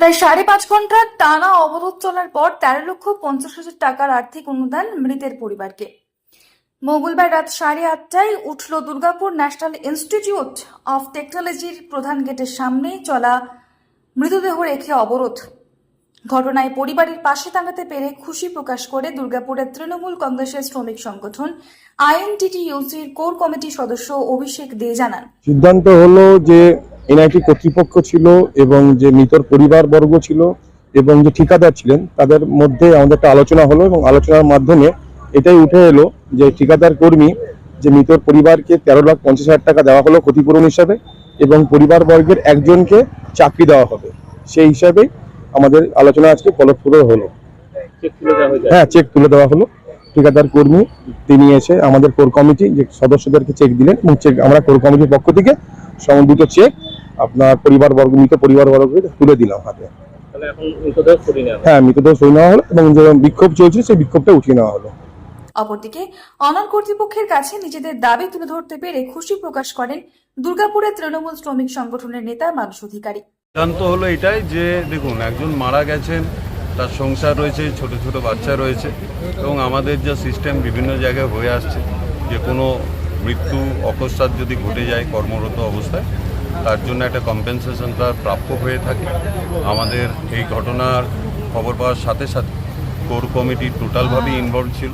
প্রায় সাড়ে পাঁচ ঘণ্টার টানা অবরোধ চলার পর তেরো লক্ষ পঞ্চাশ হাজার টাকার আর্থিক অনুদান মৃতের পরিবারকে। মঙ্গলবার রাত সাড়ে আটটায় উঠল দুর্গাপুর ন্যাশনাল ইনস্টিটিউট অফ টেকনোলজির প্রধান গেটের সামনে চলা মৃতদেহ রেখে অবরোধ। ঘটনায় পরিবারের পাশে দাঁড়াতে পেরে খুশি প্রকাশ করে দুর্গাপুরের তৃণমূল কংগ্রেসের শ্রমিক সংগঠন আইএনটিটিইউসির কোর কমিটির সদস্য অভিষেক দে জানান। সিদ্ধান্ত হলো যে এনআইটি কর্তৃপক্ষ ছিল এবং যে মৃতর পরিবার বর্গ ছিল এবং যে ঠিকাদার ছিলেন তাদের মধ্যে আমাদের একটা আলোচনা হলো এবং আলোচনার মাধ্যমে এটাই উঠে এলো যে ঠিকাদার কর্মী যে মৃতর পরিবারকে তেরো লাখ পঞ্চাশ হাজার টাকা দেওয়া হলো ক্ষতিপূরণ হিসাবে এবং পরিবার বর্গের একজনকে চাকরি দেওয়া হবে। সেই হিসাবে আমাদের আলোচনা আজকে ফলপ্রদ হলো। হয়ে চেক তুলে দেওয়া হলো। ঠিকাদার কর্মী তিনি এসে আমাদের কোর কমিটি যে সদস্যদেরকে চেক দিলেন এবং চেক আমরা কোর কমিটির পক্ষ থেকে সম দুটো চেক আপনার পরিবার বর্গ মৃত পরিবার বর্গকে তুলে দিলাম হাতে। তাহলে মৃতদেহ সরিয়ে নেওয়া হ্যাঁ মৃতদেহ সই নেওয়া হলো এবং যে বিক্ষোভ চলছে সেই বিক্ষোভটা উঠিয়ে নেওয়া হলো। অপরদিকে অনর কর্তৃপক্ষের কাছে নিজেদের দাবি তুলে ধরতে পেরে খুশি প্রকাশ করেন দুর্গাপুরের তৃণমূল শ্রমিক সংগঠনের নেতা মানুষ অধিকারী। সিদ্ধান্ত হলো এটাই যে দেখুন একজন মারা গেছেন তার সংসার রয়েছে ছোট ছোট বাচ্চা রয়েছে এবং আমাদের যা সিস্টেম বিভিন্ন জায়গায় হয়ে আসছে যে কোনো মৃত্যু অকস্মাৎ যদি ঘটে যায় কর্মরত অবস্থায় তার জন্য একটা কম্পেনসেশন তার প্রাপ্য হয়ে থাকে। আমাদের এই ঘটনার খবর পাওয়ার সাথে সাথে কোর কমিটি টোটালভাবেই ইনভলভ ছিল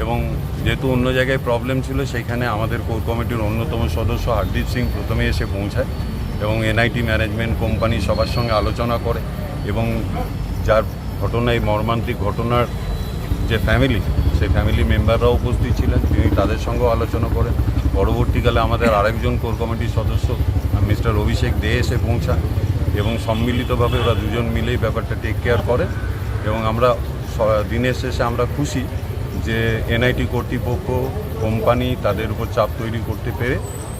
এবং যেহেতু অন্য জায়গায় প্রবলেম ছিল সেইখানে আমাদের কোর কমিটির অন্যতম সদস্য হারদীপ সিং প্রথমে এসে পৌঁছায় এবং এনআইটি ম্যানেজমেন্ট কোম্পানি সবার সঙ্গে আলোচনা করে এবং যার ঘটনা এই মর্মান্তিক ঘটনার যে ফ্যামিলি সেই ফ্যামিলি মেম্বাররাও উপস্থিত ছিলেন। তিনি তাদের সঙ্গেও আলোচনা করেন। পরবর্তীকালে আমাদের আরেকজন কোর কমিটির সদস্য, মিস্টার অভিষেক দে এসে পৌঁছান এবং সম্মিলিতভাবে ওরা দুজন মিলেই ব্যাপারটা টেক কেয়ার করে এবং আমরা দিনের শেষে আমরা খুশি যে এনআইটি কর্তৃপক্ষ, কোম্পানি তাদের উপর চাপ তৈরি করতে পেরে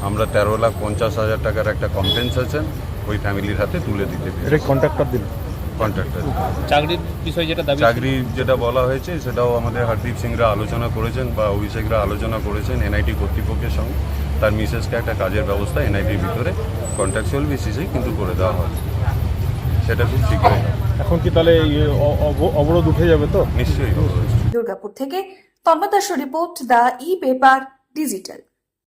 আমরা তেরো লাখ পঞ্চাশ হাজার টাকার একটা কম্পেনসেশন ওই ফ্যামিলির হাতে তুলে দিতে পেরে কন্ট্রাক্টর দিল কন্ট্রাক্টর চাকরির বিষয়ে যেটা দাবি চাকরি যেটা বলা হয়েছে সেটাও আমাদের হরদীপ সিংরা আলোচনা করেছেন বা অভিষেকরা আলোচনা করেছেন এনআইটি কর্তৃপক্ষের সঙ্গে। তার মিসেসকে একটা কাজের ব্যবস্থা এনআইটির ভিতরে কন্ট্রাকচুয়াল বেসিসেই কিন্তু করে দেওয়া হয়। সেটা খুব শীঘ্রই। এখন কি তাহলে অবরোধ উঠে যাবে তো? নিশ্চয়ই দুর্গাপুর থেকে তন্মদাস report the e paper digital.